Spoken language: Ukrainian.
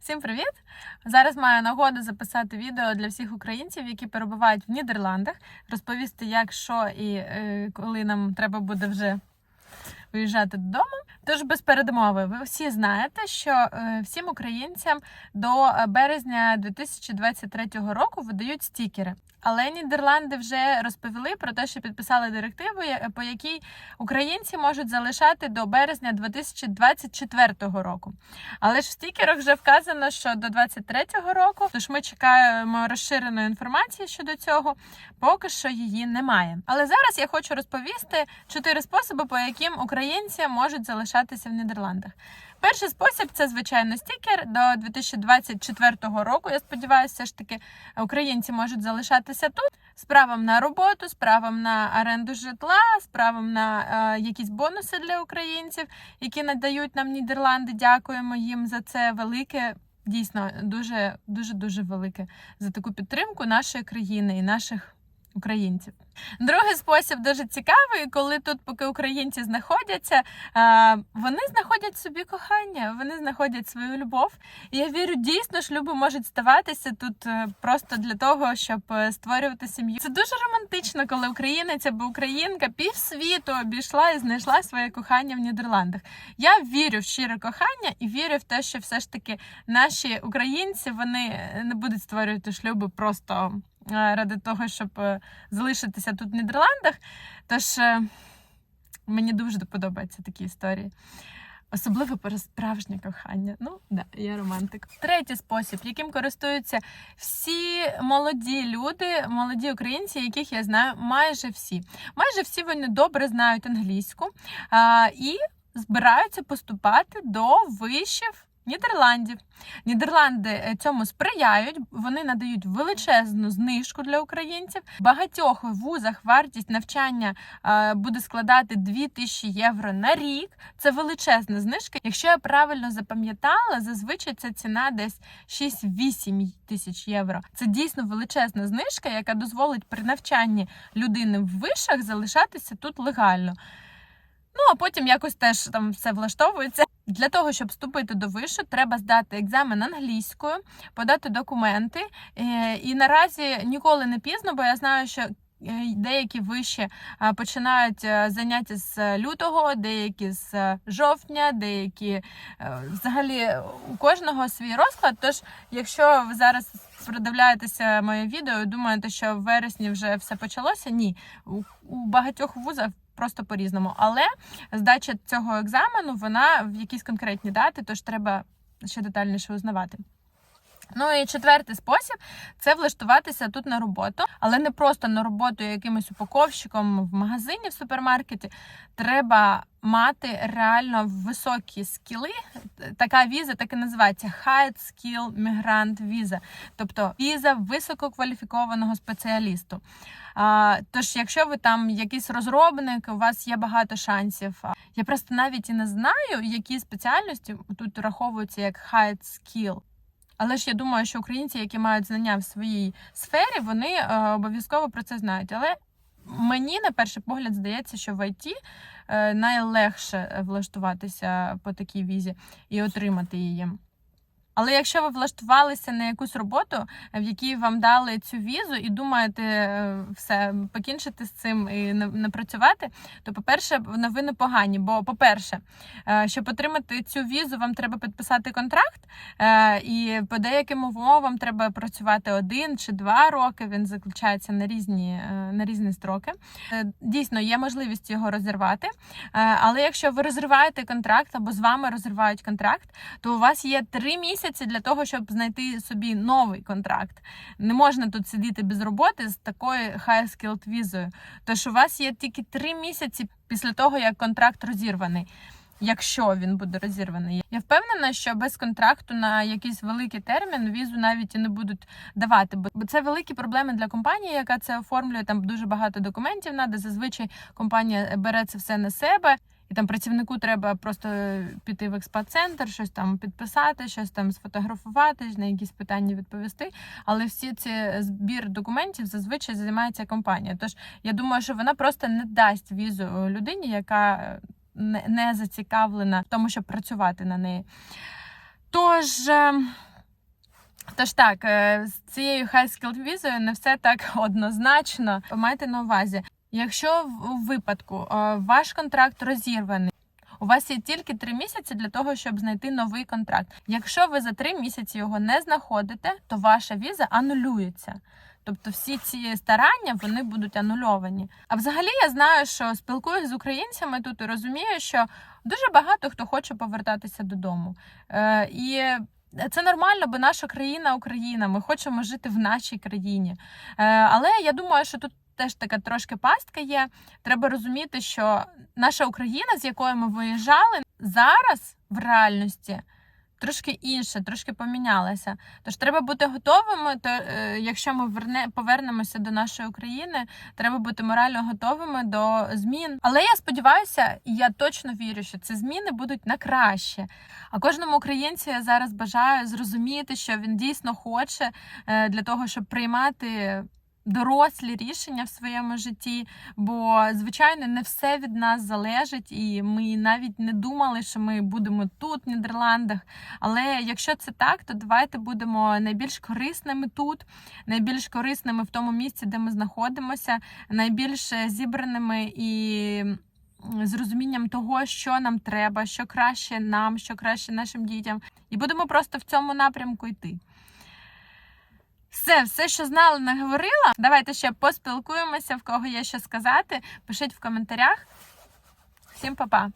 Всім привіт! Зараз маю нагоду записати відео для всіх українців, які перебувають в Нідерландах, розповісти, як що і е, коли нам треба буде вже виїжджати додому. Тож без передмови, ви всі знаєте, що е, всім українцям до е, березня 2023 року видають стікери. Але Нідерланди вже розповіли про те, що підписали директиву, по якій українці можуть залишати до березня 2024 року. Але ж в стікерах вже вказано, що до 23-го року, тож ми чекаємо розширеної інформації щодо цього. Поки що її немає. Але зараз я хочу розповісти чотири способи, по яким українці можуть залишатися в Нідерландах. Перший спосіб це звичайно стікер до 2024 року. Я сподіваюся, ж таки українці можуть залишатися тут з правом на роботу, з правом на оренду житла, з правом на е, якісь бонуси для українців, які надають нам Нідерланди. Дякуємо їм за це велике. Дійсно, дуже дуже дуже велике за таку підтримку нашої країни і наших українців. Другий спосіб дуже цікавий, коли тут, поки українці знаходяться, е, вони знаходять собі кохання, вони знаходять свою любов. Я вірю, дійсно шлюби можуть ставатися тут е, просто для того, щоб е, створювати сім'ю. Це дуже романтично, коли українець або українка півсвіту обійшла і знайшла своє кохання в Нідерландах. Я вірю в щире кохання і вірю в те, що все ж таки наші українці вони не будуть створювати шлюби просто ради того, щоб е, залишитися тут в Нідерландах. Тож е, мені дуже подобаються такі історії. Особливо про справжнє кохання. Ну, да, я романтик. Третій спосіб, яким користуються всі молоді люди, молоді українці, яких я знаю, майже всі. Майже всі вони добре знають англійську а, і збираються поступати до вишів. Нідерландів. Нідерланди е, цьому сприяють, вони надають величезну знижку для українців. В багатьох вузах вартість навчання е, буде складати 2000 євро на рік. Це величезна знижка. Якщо я правильно запам'ятала, зазвичай ця ціна десь 6-8 тисяч євро. Це дійсно величезна знижка, яка дозволить при навчанні людини в вишах залишатися тут легально. Ну а потім якось теж там все влаштовується. Для того, щоб вступити до вишу, треба здати екзамен англійською, подати документи. Е, І наразі ніколи не пізно, бо я знаю, що. е, Деякі виші починають е, заняття з лютого, деякі з жовтня, деякі взагалі у кожного свій розклад. Тож, якщо ви зараз продивляєтеся моє відео думаєте, що в вересні вже все почалося, ні. У багатьох вузах просто по-різному. Але здача цього екзамену вона в якісь конкретні дати, тож треба ще детальніше узнавати. Ну і четвертий спосіб це влаштуватися тут на роботу, але не просто на роботу якимось упаковщиком в магазині, в супермаркеті. Треба мати реально високі скіли. Така віза так і називається High Skill Migrant Visa, тобто віза висококваліфікованого спеціалісту. Тож, якщо ви там якийсь розробник, у вас є багато шансів. Я просто навіть і не знаю, які спеціальності тут раховуються як high skill. Але ж я думаю, що українці, які мають знання в своїй сфері, вони е, обов'язково про це знають. Але мені на перший погляд здається, що в ІТ е, найлегше влаштуватися по такій візі і отримати її. Але якщо ви влаштувалися на якусь роботу, в якій вам дали цю візу, і думаєте е, все покінчити з цим і не, працювати, то по-перше, новини погані. Бо, по-перше, е, щоб отримати цю візу, вам треба підписати контракт, е, і по деяким умовам треба працювати один чи два роки. Він заключається на різні, е, на різні строки. Е, Дійсно, є можливість його розірвати. Е, Але якщо ви розриваєте контракт або з вами розривають контракт, то у вас є три місяці для того, щоб знайти собі новий контракт. Не можна тут сидіти без роботи з такою high skilled візою. Тож у вас є тільки три місяці після того, як контракт розірваний. Якщо він буде розірваний, я впевнена, що без контракту на якийсь великий термін візу навіть і не будуть давати, бо це великі проблеми для компанії, яка це оформлює. Там дуже багато документів треба. Зазвичай компанія бере це все на себе. І там працівнику треба просто піти в експат-центр, щось там підписати, щось там сфотографувати, на якісь питання відповісти. Але всі ці збір документів зазвичай займається компанія. Тож я думаю, що вона просто не дасть візу людині, яка не, не зацікавлена в тому, щоб працювати на неї. Тож. е, Тож так, е, з цією high skilled візою не все так однозначно. Майте на увазі, якщо в- випадку ваш контракт розірваний. У вас є тільки три місяці для того, щоб знайти новий контракт. Якщо ви за три місяці його не знаходите, то ваша віза анулюється. Тобто всі ці старання вони будуть анульовані. А взагалі я знаю, що спілкуюсь з українцями тут і розумію, що дуже багато хто хоче повертатися додому. Е, і це нормально, бо наша країна Україна. Ми хочемо жити в нашій країні. Е, але я думаю, що тут теж така трошки пастка є. Треба розуміти, що наша Україна, з якої ми виїжджали, зараз в реальності трошки інше, трошки помінялася. Тож треба бути готовими. То е, якщо ми верне повернемося до нашої України, треба бути морально готовими до змін. Але я сподіваюся, і я точно вірю, що ці зміни будуть на краще. А кожному українцю я зараз бажаю зрозуміти, що він дійсно хоче е, для того, щоб приймати. Дорослі рішення в своєму житті, бо звичайно не все від нас залежить, і ми навіть не думали, що ми будемо тут, в Нідерландах. Але якщо це так, то давайте будемо найбільш корисними тут, найбільш корисними в тому місці, де ми знаходимося, найбільш зібраними і з розумінням того, що нам треба, що краще нам, що краще нашим дітям. І будемо просто в цьому напрямку йти. Все, все, що знала, наговорила. Давайте ще поспілкуємося, в кого є що сказати. Пишіть в коментарях. Всім па-па!